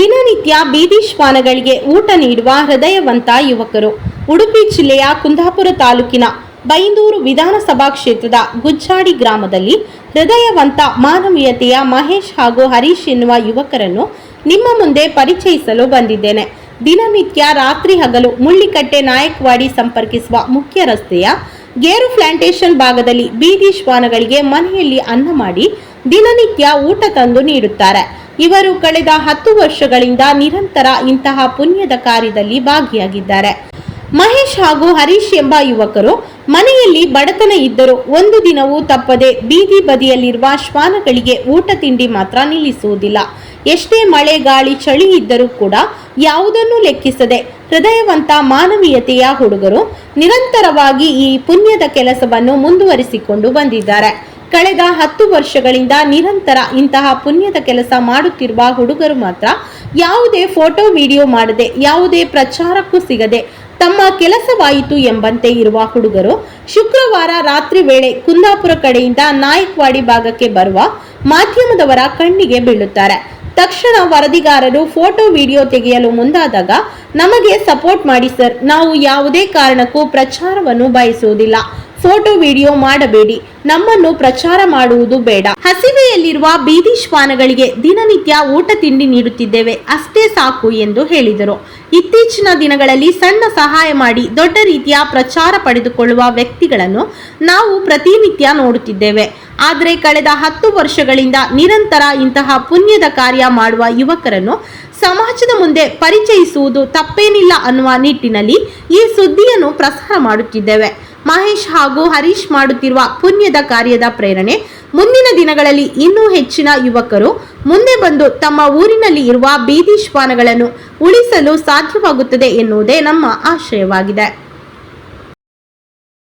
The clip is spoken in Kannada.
ದಿನನಿತ್ಯ ಬೀದಿ ಶ್ವಾನಗಳಿಗೆ ಊಟ ನೀಡುವ ಹೃದಯವಂತ ಯುವಕರು. ಉಡುಪಿ ಜಿಲ್ಲೆಯ ಕುಂದಾಪುರ ತಾಲೂಕಿನ ಬೈಂದೂರು ವಿಧಾನಸಭಾ ಕ್ಷೇತ್ರದ ಗುಜ್ಜಾಡಿ ಗ್ರಾಮದಲ್ಲಿ ಹೃದಯವಂತ ಮಾನವೀಯತೆಯ ಮಹೇಶ್ ಹಾಗೂ ಹರೀಶ್ ಎನ್ನುವ ಯುವಕರನ್ನು ನಿಮ್ಮ ಮುಂದೆ ಪರಿಚಯಿಸಲು ಬಂದಿದ್ದೇನೆ. ದಿನನಿತ್ಯ ರಾತ್ರಿ ಹಗಲು ಮುಳ್ಳಿಕಟ್ಟೆ ನಾಯಕ್ವಾಡಿ ಸಂಪರ್ಕಿಸುವ ಮುಖ್ಯ ರಸ್ತೆಯ ಗೇರು ಪ್ಲಾಂಟೇಶನ್ ಭಾಗದಲ್ಲಿ ಬೀದಿ ಶ್ವಾನಗಳಿಗೆ ಮನೆಯಲ್ಲಿ ಅನ್ನ ಮಾಡಿ ದಿನನಿತ್ಯ ಊಟ ತಂದು ನೀಡುತ್ತಾರೆ. ಇವರು ಕಳೆದ ಹತ್ತು ವರ್ಷಗಳಿಂದ ನಿರಂತರ ಇಂತಹ ಪುಣ್ಯದ ಕಾರ್ಯದಲ್ಲಿ ಭಾಗಿಯಾಗಿದ್ದಾರೆ. ಮಹೇಶ್ ಹಾಗೂ ಹರೀಶ್ ಎಂಬ ಯುವಕರು ಮನೆಯಲ್ಲಿ ಬಡತನ ಇದ್ದರೂ ಒಂದು ದಿನವೂ ತಪ್ಪದೆ ಬೀದಿ ಬದಿಯಲ್ಲಿರುವ ಶ್ವಾನಗಳಿಗೆ ಊಟ ತಿಂಡಿ ಮಾತ್ರ ನಿಲ್ಲಿಸುವುದಿಲ್ಲ. ಎಷ್ಟೇ ಮಳೆ, ಗಾಳಿ, ಚಳಿ ಇದ್ದರೂ ಕೂಡ ಯಾವುದನ್ನೂ ಲೆಕ್ಕಿಸದೆ ಹೃದಯವಂತ ಮಾನವೀಯತೆಯ ಹುಡುಗರು ನಿರಂತರವಾಗಿ ಈ ಪುಣ್ಯದ ಕೆಲಸವನ್ನು ಮುಂದುವರಿಸಿಕೊಂಡು ಬಂದಿದ್ದಾರೆ. ಕಳೆದ ಹತ್ತು ವರ್ಷಗಳಿಂದ ನಿರಂತರ ಇಂತಹ ಪುಣ್ಯದ ಕೆಲಸ ಮಾಡುತ್ತಿರುವ ಹುಡುಗರು ಮಾತ್ರ ಯಾವುದೇ ಫೋಟೋ, ವಿಡಿಯೋ ಮಾಡದೆ, ಯಾವುದೇ ಪ್ರಚಾರಕ್ಕೂ ಸಿಗದೆ ತಮ್ಮ ಕೆಲಸವಾಯಿತು ಎಂಬಂತೆ ಇರುವ ಹುಡುಗರು ಶುಕ್ರವಾರ ರಾತ್ರಿ ವೇಳೆ ಕುಂದಾಪುರ ಕಡೆಯಿಂದ ನಾಯಕ್ವಾಡಿ ಭಾಗಕ್ಕೆ ಬರುವ ಮಾಧ್ಯಮದವರ ಕಣ್ಣಿಗೆ ಬೀಳುತ್ತಾರೆ. ತಕ್ಷಣ ವರದಿಗಾರರು ಫೋಟೋ, ವಿಡಿಯೋ ತೆಗೆಯಲು ಮುಂದಾದಾಗ, ನಮಗೆ ಸಪೋರ್ಟ್ ಮಾಡಿ ಸರ್, ನಾವು ಯಾವುದೇ ಕಾರಣಕ್ಕೂ ಪ್ರಚಾರವನ್ನು ಬಯಸುವುದಿಲ್ಲ. ಫೋಟೋ, ವಿಡಿಯೋ ಮಾಡಬೇಡಿ. ನಮ್ಮನ್ನು ಪ್ರಚಾರ ಮಾಡುವುದು ಬೇಡ. ಹಸಿವೆಯಲ್ಲಿರುವ ಬೀದಿ ಶ್ವಾನಗಳಿಗೆ ದಿನನಿತ್ಯ ಊಟ ತಿಂಡಿ ನೀಡುತ್ತಿದ್ದೇವೆ. ಅಷ್ಟೇ ಸಾಕು ಎಂದು ಹೇಳಿದರು. ಇತ್ತೀಚಿನ ದಿನಗಳಲ್ಲಿ ಸಣ್ಣ ಸಹಾಯ ಮಾಡಿ ದೊಡ್ಡ ರೀತಿಯ ಪ್ರಚಾರ ಪಡೆದುಕೊಳ್ಳುವ ವ್ಯಕ್ತಿಗಳನ್ನು ನಾವು ಪ್ರತಿನಿತ್ಯ ನೋಡುತ್ತಿದ್ದೇವೆ. ಆದರೆ ಕಳೆದ ಹತ್ತು ವರ್ಷಗಳಿಂದ ನಿರಂತರ ಇಂತಹ ಪುಣ್ಯದ ಕಾರ್ಯ ಮಾಡುವ ಯುವಕರನ್ನು ಸಮಾಜದ ಮುಂದೆ ಪರಿಚಯಿಸುವುದು ತಪ್ಪೇನಿಲ್ಲ ಅನ್ನುವ ನಿಟ್ಟಿನಲ್ಲಿ ಈ ಸುದ್ದಿಯನ್ನು ಪ್ರಸಾರ ಮಾಡುತ್ತಿದ್ದೇವೆ. ಮಹೇಶ್ ಹಾಗೂ ಹರೀಶ್ ಮಾಡುತ್ತಿರುವ ಪುಣ್ಯದ ಕಾರ್ಯದ ಪ್ರೇರಣೆ. ಮುಂದಿನ ದಿನಗಳಲ್ಲಿ ಇನ್ನೂ ಹೆಚ್ಚಿನ ಯುವಕರು ಮುಂದೆ ಬಂದು ತಮ್ಮ ಊರಿನಲ್ಲಿ ಇರುವ ಬೀದಿ ಶ್ವಾನಗಳನ್ನು ಉಳಿಸಲು ಸಾಧ್ಯವಾಗುತ್ತದೆ ಎನ್ನುವುದೇ ನಮ್ಮ ಆಶಯವಾಗಿದೆ.